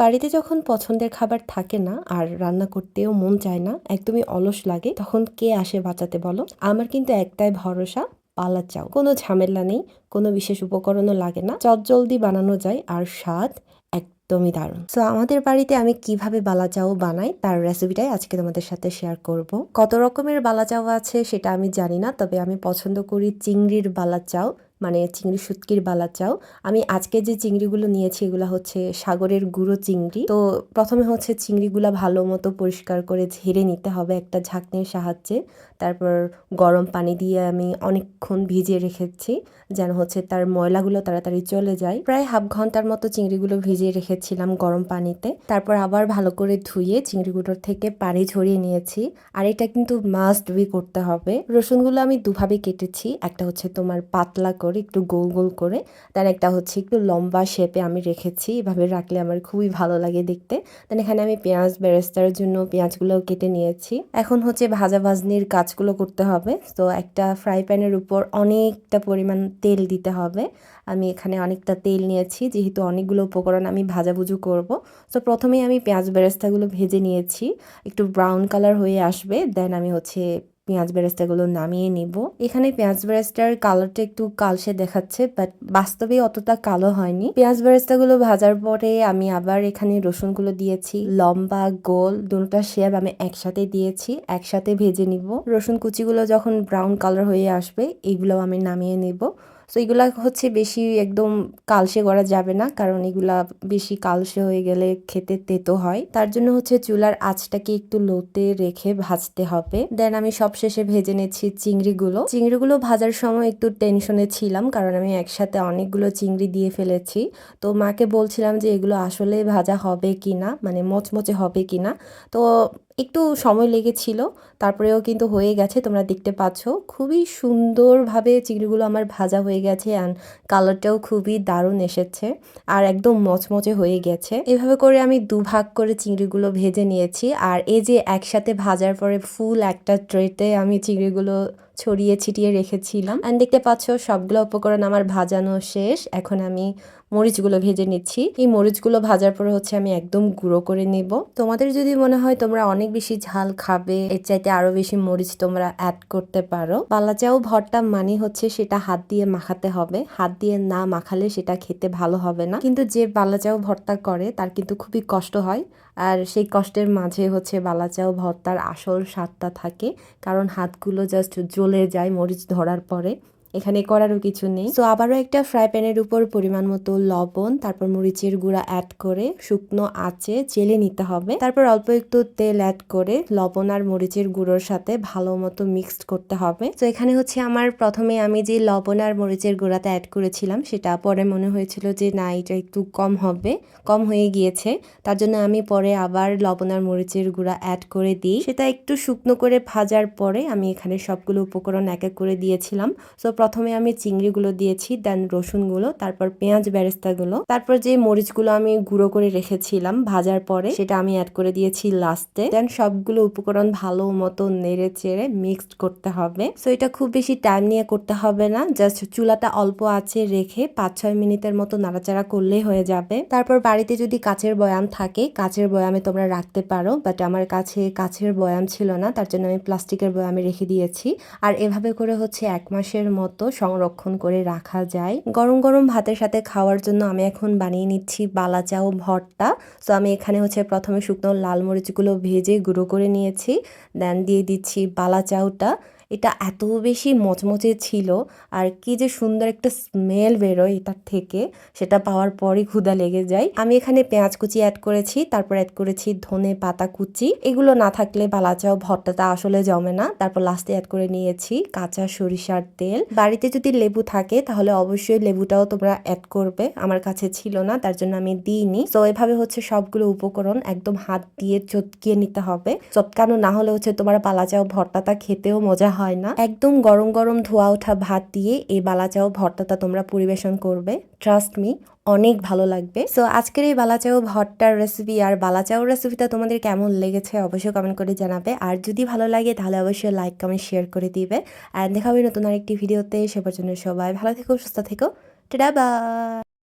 বাড়িতে যখন পছন্দের খাবার থাকে না আর রান্না করতেও মন চায় না, একদমই অলস লাগে, তখন কে আসে বাঁচাতে বলো? আমার কিন্তু একটাই ভরসা পালা চাও কোনো ঝামেলা নেই, কোনো বিশেষ উপকরণও লাগে না চটজলদি বানানো যায় আর স্বাদ একদমই দারুণ। সো আমাদের বাড়িতে আমি কীভাবে বালা চাও বানাই তার রেসিপিটাই আজকে তোমাদের সাথে শেয়ার করব। কত রকমের বালা চাও আছে সেটা আমি জানি না, তবে আমি পছন্দ করি চিংড়ির বালা চাও মানে চিংড়ি শুটকির বালা চাও। আমি আজকে যে চিংড়িগুলো নিয়েছি, এগুলো হচ্ছে সাগরের গুঁড়ো চিংড়ি। তো প্রথমে হচ্ছে চিংড়িগুলো ভালো মতো পরিষ্কার করে ঝেড়ে নিতে হবে একটা ঝাঁকনির সাহায্যে। তারপর গরম পানি দিয়ে আমি অনেকক্ষণ ভিজিয়ে রেখেছি, যেন হচ্ছে তার ময়লাগুলো তাড়াতাড়ি চলে যায়। প্রায় হাফ ঘণ্টার মতো চিংড়িগুলো ভিজিয়ে রেখেছিলাম গরম পানিতে। তারপর আবার ভালো করে ধুয়ে চিংড়িগুলোর থেকে পানি ঝরিয়ে নিয়েছি। আর এটা কিন্তু মাস্ট বি করতে হবে। রসুনগুলো আমি দুভাবে কেটেছি, একটা হচ্ছে তোমার পাতলা করে, একটু গোল গোল করে। দেন একটা হচ্ছে একটু লম্বা শেপে আমি রেখেছি। এভাবে রাখলে আমার খুবই ভালো লাগে দেখতে। দেন এখানে আমি পেঁয়াজ বেরেস্তার জন্য পেঁয়াজগুলো কেটে নিয়েছি। এখন হচ্ছে ভাজা ভাজনির কাজগুলো করতে হবে। তো একটা ফ্রাই প্যানের উপর অনেকটা পরিমাণ তেল দিতে হবে। আমি এখানে অনেকটা তেল নিয়েছি। যেহেতু অনেকগুলো উপকরণ আমি ভাজাভুজু করব। তো প্রথমেই আমি পেঁয়াজ বেরেস্তাগুলো ভেজে নিয়েছি। একটু ব্রাউন কালার হয়ে আসবে। দেন আমি হচ্ছে পেঁয়াজ বেরেস্তাগুলো নামিয়ে নিব। এখানে পেঁয়াজ বেরেস্তার কালারটা একটু কালসে দেখাচ্ছে বাট বাস্তবে অতটা কালো হয়নি। পেঁয়াজ বেরেস্তাগুলো ভাজার পরে আমি আবার এখানে রসুনগুলো দিয়েছি, লম্বা, গোল, দুটা শেপ আমি একসাথে দিয়েছি, একসাথে ভেজে নিব। রসুন কুচিগুলো যখন ব্রাউন কালার হয়ে আসবে এগুলো আমি নামিয়ে নিব। সো এগুলা হচ্ছে বেশি একদম কালসে করা যাবে না, কারণ এগুলা বেশি কালসে হয়ে গেলে খেতে তেতো হয়। তার জন্য হচ্ছে চুলার আঁচটাকে একটু লোতে রেখে ভাজতে হবে। দেন আমি সব শেষে ভেজে নিচ্ছি চিংড়িগুলো। চিংড়িগুলো ভাজার সময় একটু টেনশনে ছিলাম, কারণ আমি একসাথে অনেকগুলো চিংড়ি দিয়ে ফেলেছি। তো মাকে বলছিলাম যে, এগুলো আসলে ভাজা হবে কি না মানে মচমচে হবে কি না তো একটু সময় লেগেছিল, তারপরেও কিন্তু হয়ে গেছে, তোমরা দেখতে পাচ্ছ। খুবই সুন্দরভাবে চিংড়িগুলো আমার ভাজা হয়ে গেছে অ্যান্ড কালারটাও খুবই দারুণ এসেছে আর একদম মচমচে হয়ে গেছে। এভাবে করে আমি দুভাগ করে চিংড়িগুলো ভেজে নিয়েছি আর এই যে একসাথে ভাজার পরে ফুল একটা ট্রেতে আমি চিংড়িগুলো ছড়িয়ে ছিটিয়ে রেখেছিলাম। অ্যান্ড দেখতে পাচ্ছ সবগুলো উপকরণ আমার ভাজানো শেষ, এখন আমি মরিচগুলো ভেজে নিচ্ছি। এই মরিচগুলো ভাজার পরে হচ্ছে আমি একদম গুঁড়ো করে নেব। তোমাদের যদি মনে হয় তোমরা অনেক বেশি ঝাল খাবে, এর চাইতে আরও বেশি মরিচ তোমরা অ্যাড করতে পারো। বালাচাও ভর্তা মানে হচ্ছে সেটা হাত দিয়ে মাখাতে হবে। হাত দিয়ে না মাখালে সেটা খেতে ভালো হবে না। কিন্তু যে বালাচাও ভর্তা করে, তার কিন্তু খুবই কষ্ট হয়। আর সেই কষ্টের মাঝে হচ্ছে বালাচাও ভর্তার আসল স্বাদটা থাকে। কারণ হাতগুলো জাস্ট জ্বলে যায় মরিচ ধরার পরে। এখানে করারও কিছু নেই। তো আবারও একটা ফ্রাই প্যানের উপর পরিমাণ মতো লবণ, তারপর মরিচের গুঁড়া অ্যাড করে শুকনো আঁচে চেলে নিতে হবে। তারপর অল্প একটু তেল অ্যাড করে লবণ আর মরিচের গুঁড়োর সাথে ভালো মতো মিক্সড করতে হবে। তো এখানে হচ্ছে আমার প্রথমে আমি যে লবণ আর মরিচের গুঁড়াটা অ্যাড করেছিলাম, সেটা পরে মনে হয়েছিল যে না, এটা একটু কম হবে, কম হয়ে গিয়েছে। তার জন্য আমি পরে আবার লবণ আর মরিচের গুঁড়া অ্যাড করে দিই। সেটা একটু শুকনো করে ভাজার পরে আমি এখানে সবগুলো উপকরণ এক এক করে দিয়েছিলাম। সো প্রথমে আমি চিংড়িগুলো দিয়েছি দেন রসুনগুলো, তারপর পেঁয়াজ বেরেস্তাগুলো। তারপর যে মরিচগুলো আমি গুঁড়ো করে রেখেছিলাম ভাজার পরে, সেটা আমি অ্যাড করে দিয়েছি লাস্টে দেন সবগুলো উপকরণ ভালো মতো নেড়ে চেড়ে মিক্সড করতে হবে। সো এটা খুব বেশি টাইম নিয়ে করতে হবে না জাস্ট চুলাটা অল্প আছে রেখে পাঁচ ছয় মিনিটের মতো নাড়াচাড়া করলেই হয়ে যাবে। তারপর বাড়িতে যদি কাচের বয়াম থাকে, কাচের বয়ামে তোমরা রাখতে পারো বাট আমার কাছে কাচের বয়াম ছিল না, তার জন্য আমি প্লাস্টিকের বয়ামে রেখে দিয়েছি। আর এভাবে করে হচ্ছে এক মাসের মতো মতো সংরক্ষণ করে রাখা যায়। গরম গরম ভাতের সাথে খাওয়ার জন্য আমি এখন বানিয়ে নিচ্ছি বালা চাও ভর্তা। তো আমি এখানে হচ্ছে প্রথমে শুকনো লাল মরিচগুলো ভেজে গুঁড়ো করে নিয়েছি। দেন দিয়ে দিচ্ছি বালা চাউটা এটা এত বেশি মচমচে ছিল আর কি যে সুন্দর একটা স্মেল বেরোয় এটার থেকে। সেটা পাওয়ার পরই ক্ষুদা লেগে যায়। আমি এখানে পেঁয়াজ কুচি অ্যাড করেছি, তারপর অ্যাড করেছি ধনে পাতা কুচি। এগুলো না থাকলে বালাচাও ভর্তাটা আসলে জমে না। তারপর লাস্টে অ্যাড করে নিয়েছি কাঁচা সরিষার তেল। বাড়িতে যদি লেবু থাকে তাহলে অবশ্যই লেবুটাও তোমরা অ্যাড করবে। আমার কাছে ছিল না, তার জন্য আমি দিইনি। তো এভাবে হচ্ছে সবগুলো উপকরণ একদম হাত দিয়ে চটকিয়ে নিতে হবে। চটকানো না হলে হচ্ছে তোমার বালাচাও ভর্তাটা খেতেও মজা হয় না। একদম গরম গরম ধোয়া ওঠা ভাত দিয়ে এই বালাচাও ভর্তাটা তোমরা পরিবেশন করবে। ট্রাস্ট মি অনেক ভালো লাগবে। সো আজকের এই বালাচাও ভর্তার রেসিপি আর বালাচাও রেসিপিটা তোমাদের কেমন লেগেছে অবশ্যই কমেন্ট করে জানাবে। আর যদি ভালো লাগে, তাহলে অবশ্যই লাইক কমেন্ট শেয়ার করে দিবে। আর দেখাবে নতুন আরেকটি ভিডিওতে সে পর্যন্ত সবাই ভালো থেকো, সুস্থ থেকো। টেডা বা